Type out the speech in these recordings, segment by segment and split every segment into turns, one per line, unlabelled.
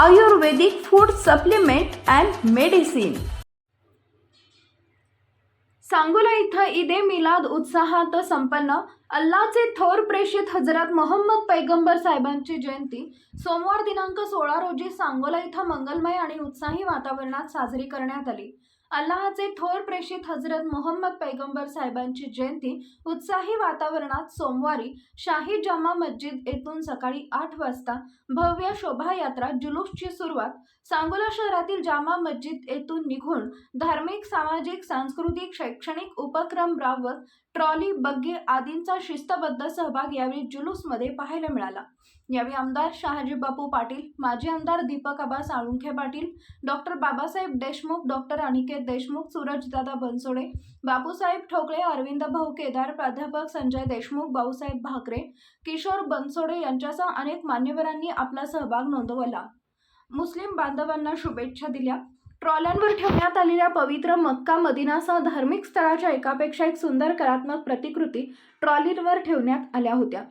Ayurvedic food supplement and medicine. Sangola इथं ईदे मिलाद उत्साहात संपन्न. अल्लाचे थोर प्रेषित हजरत मोहम्मद पैगंबर साहेबांची जयंती. सोमवार दिनांक सोळा रोजी सांगोला इथं मंगलमय आणि उत्साही वातावरणात साजरी करण्यात आली. अल्लाहचे थोर प्रेषित हजरत मोहम्मद पैगंबर साहेबांची जयंती उत्साही वातावरणात सोमवारी शाही जामा मस्जिद येथून सकाळी आठ वाजता भव्य शोभायात्रा जुलूसची सुरुवात सांगोला शहरातील जामा मस्जिद येथून निघून धार्मिक सामाजिक सांस्कृतिक शैक्षणिक उपक्रम राबवत ट्रॉली बग्गे आदींचा शिस्तबद्ध सहभाग यावेळी जुलूसमध्ये पाहायला मिळाला. यावेळी आमदार शहाजी बापू पाटील माजी आमदार दीपक आबा साळुंखे पाटील डॉक्टर बाबासाहेब देशमुख डॉक्टर अनिकेत देशमुख सूरजदादा बनसोडे बापूसाहेब ठोकळे अरविंद भाऊ केदार प्राध्यापक संजय देशमुख भाऊसाहेब भाकरे किशोर बनसोडे यांच्यासह अनेक मान्यवरांनी आपला सहभाग नोंदवला. मुस्लिम बांधवांना शुभेच्छा दिल्या. ट्रॉल्यांवर ठेवण्यात आलेल्या पवित्र मक्का मदिनासह धार्मिक स्थळाच्या एकापेक्षा एक सुंदर कलात्मक प्रतिकृती ट्रॉलीवर ठेवण्यात आल्या होत्या.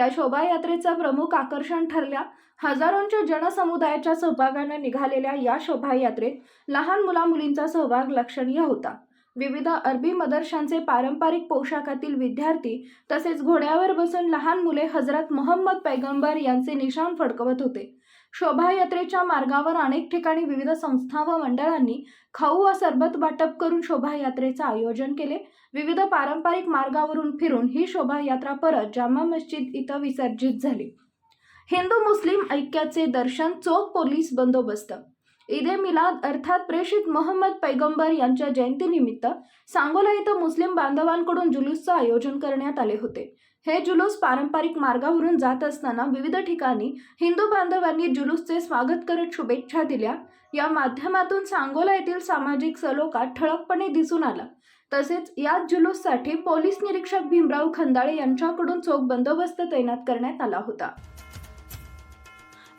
त्या शोभायात्रेचं प्रमुख आकर्षण ठरल्या. हजारोंच्या जनसमुदायाच्या सहभागाने निघालेल्या या शोभायात्रेत लहान मुलामुलींचा सहभाग लक्षणीय होता. विविध अरबी मदरशांचे पारंपरिक पोशाखातील विद्यार्थी तसेच घोड्यावर बसून लहान मुले हजरत मोहम्मद पैगंबर यांचे निशाण फडकवत होते. शोभायात्रेच्या मार्गावर अनेक ठिकाणी विविध संस्था व मंडळांनी खाऊ व सरबत वाटप करून शोभायात्रेचं आयोजन केले. विविध पारंपरिक मार्गावरून फिरून ही शोभायात्रा परत जामा मस्जिद इथं विसर्जित झाली. हिंदू मुस्लिम ऐक्याचे दर्शन चोख पोलीस बंदोबस्त ईदे मिलाद अर्थात प्रेषित मोहम्मद पैगंबर यांच्या जयंतीनिमित्त सांगोला इथं मुस्लिम बांधवांकडून जुलूसचं आयोजन करण्यात आले होते. हे जुलूस पारंपरिक मार्गावरून जात असताना विविध ठिकाणी हिंदू बांधवांनी जुलूसचे स्वागत करत शुभेच्छा दिल्या. या माध्यमातून सांगोला येथील सामाजिक सलोखा ठळकपणे दिसून आला. तसेच याच जुलूससाठी पोलीस निरीक्षक भीमराव खंदाळे यांच्याकडून चोख बंदोबस्त तैनात करण्यात आला होता.